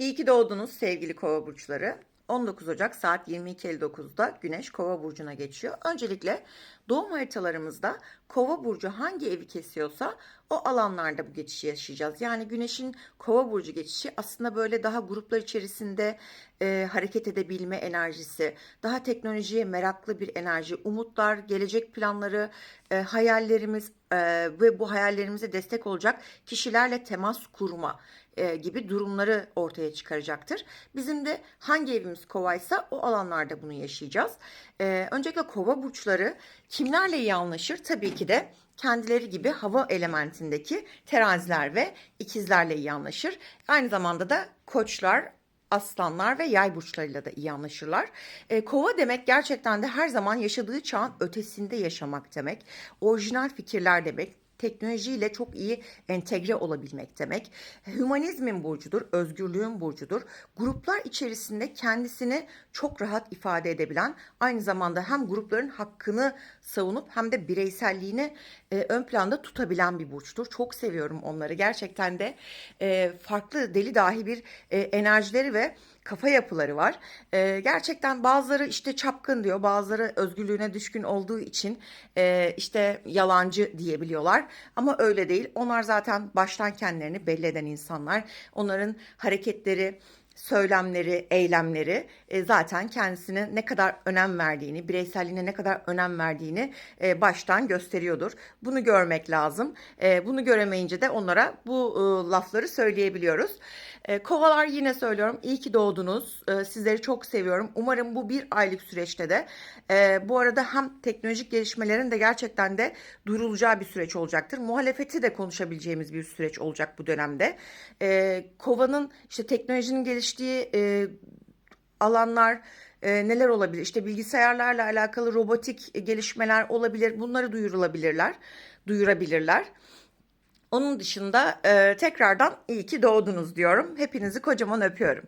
İyi ki doğdunuz sevgili kova burçları. 19 Ocak saat 22.59'da Güneş Kova burcuna geçiyor. Öncelikle doğum haritalarımızda Kova burcu hangi evi kesiyorsa o alanlarda bu geçişi yaşayacağız. Yani Güneş'in Kova burcu geçişi aslında böyle daha gruplar içerisinde e, hareket edebilme enerjisi, daha teknolojiye meraklı bir enerji, umutlar, gelecek planları, e, hayallerimiz e, ve bu hayallerimize destek olacak kişilerle temas kurma e, gibi durumları ortaya çıkaracaktır. Bizim de hangi evimiz kovaysa o alanlarda bunu yaşayacağız. E, öncelikle kova burçları kimlerle iyi anlaşır? Tabii ki de kendileri gibi hava elementindeki teraziler ve ikizlerle iyi anlaşır. Aynı zamanda da koçlar, aslanlar ve yay burçlarıyla da iyi anlaşırlar. E, kova demek gerçekten de her zaman yaşadığı çağın ötesinde yaşamak demek. Orijinal fikirler demek teknolojiyle çok iyi entegre olabilmek demek. Hümanizmin burcudur, özgürlüğün burcudur. Gruplar içerisinde kendisini çok rahat ifade edebilen, aynı zamanda hem grupların hakkını savunup hem de bireyselliğini e, ön planda tutabilen bir burçtur. Çok seviyorum onları. Gerçekten de e, farklı deli dahi bir e, enerjileri ve kafa yapıları var. Ee, gerçekten bazıları işte çapkın diyor, bazıları özgürlüğüne düşkün olduğu için e, işte yalancı diyebiliyorlar. Ama öyle değil. Onlar zaten baştan kendilerini belli eden insanlar. Onların hareketleri, söylemleri, eylemleri e, zaten kendisine ne kadar önem verdiğini, bireyselliğine ne kadar önem verdiğini e, baştan gösteriyordur. Bunu görmek lazım. E, bunu göremeyince de onlara bu e, lafları söyleyebiliyoruz. E, kovalar yine söylüyorum iyi ki doğdunuz. E, sizleri çok seviyorum. Umarım bu bir aylık süreçte de e, bu arada hem teknolojik gelişmelerin de gerçekten de duyurulacağı bir süreç olacaktır. Muhalefeti de konuşabileceğimiz bir süreç olacak bu dönemde. E, kovanın işte teknolojinin geliştiği e, alanlar e, neler olabilir? İşte bilgisayarlarla alakalı robotik gelişmeler olabilir. Bunları duyurulabilirler, duyurabilirler. Onun dışında e, tekrardan iyi ki doğdunuz diyorum. Hepinizi kocaman öpüyorum.